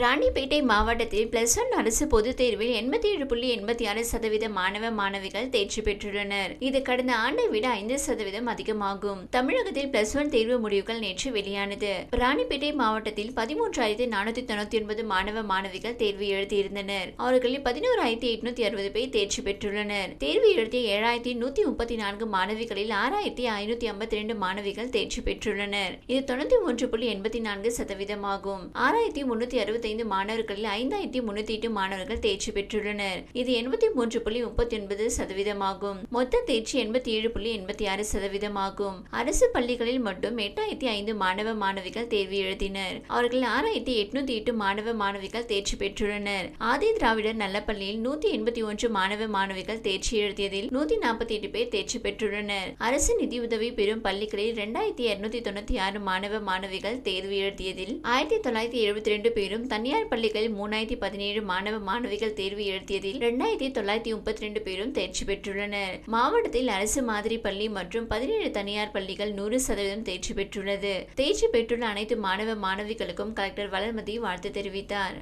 ராணிப்பேட்டை மாவட்டத்தில் plus one அரசு பொதுத் தேர்வில் எண்பத்தி ஏழு புள்ளி எண்பத்தி ஆறு சதவீத மாணவ மாணவிகள் தேர்ச்சி பெற்றுள்ளனர். இது கடந்த ஆண்டை விட ஐந்து சதவீதம் அதிகமாகும். தமிழகத்தில் பிளஸ் ஒன் தேர்வு முடிவுகள் நேற்று வெளியானது. ராணிப்பேட்டை மாவட்டத்தில் பதிமூன்றாயிரத்தி நானூத்தி தொண்ணூத்தி ஒன்பது மாணவ மாணவிகள் தேர்வு எழுதியிருந்தனர். அவர்களில் பதினோராயிரத்தி எட்நூத்தி அறுபது பேர் தேர்ச்சி பெற்றுள்ளனர். தேர்வு எழுதிய ஏழாயிரத்தி நூத்தி முப்பத்தி நான்கு மாணவிகளில் ஆறாயிரத்தி ஐநூத்தி ஐம்பத்தி ரெண்டு மாணவிகள் தேர்ச்சி பெற்றுள்ளனர். இது தொண்ணூத்தி மூன்று புள்ளி எண்பத்தி நான்கு சதவீதமாகும். ஆறாயிரத்தி முன்னூத்தி அறுபத்தைந்து மாணவர்களில் ஐந்தாயிரத்தி முன்னூத்தி எட்டு மாணவர்கள் தேர்ச்சி பெற்றுள்ளனர். இது எண்பத்தி மூன்று புள்ளி முப்பத்தி ஒன்பது சதவீதமாகும். மொத்த தேர்ச்சி எண்பத்தி ஏழு புள்ளி எண்பத்தி ஆறு சதவீதமாகும். அரசு பள்ளிகளில் மட்டும் எட்டாயிரத்தி ஐந்து மாணவ மாணவிகள் தேர்வு எழுதினர். அவர்கள் ஆறாயிரத்தி எட்நூத்தி எட்டு மாணவ மாணவிகள் தேர்ச்சி பெற்றுள்ளனர். ஆதி திராவிடர் நல்ல பள்ளியில் நூத்தி எண்பத்தி ஒன்று மாணவ மாணவிகள் தேர்ச்சி எழுதியதில் நூத்தி நாற்பத்தி எட்டு பேர் தேர்ச்சி பெற்றுள்ளனர். அரசு நிதியுதவி பெறும் பள்ளிகளில் இரண்டாயிரத்தி இருநூத்தி தொண்ணூத்தி ஆறு மாணவ மாணவிகள் தேர்வு எழுதியதில் ஆயிரத்தி தொள்ளாயிரத்தி எழுபத்தி ரெண்டு பேரும் தன் தனியார் பள்ளிகளில் மூணாயிரத்தி பதினேழு மாணவ மாணவிகள் தேர்வு எழுதியதில் இரண்டாயிரத்தி தொள்ளாயிரத்தி முப்பத்தி ரெண்டு பேரும் தேர்ச்சி பெற்றுள்ளனர். மாவட்டத்தில் அரசு மாதிரி பள்ளி மற்றும் பதினேழு தனியார் பள்ளிகள் நூறு சதவீதம் தேர்ச்சி பெற்றுள்ளது. தேர்ச்சி பெற்றுள்ள அனைத்து மாணவ மாணவிகளுக்கும் கலெக்டர் வளர்மதி வாழ்த்து தெரிவித்தார்.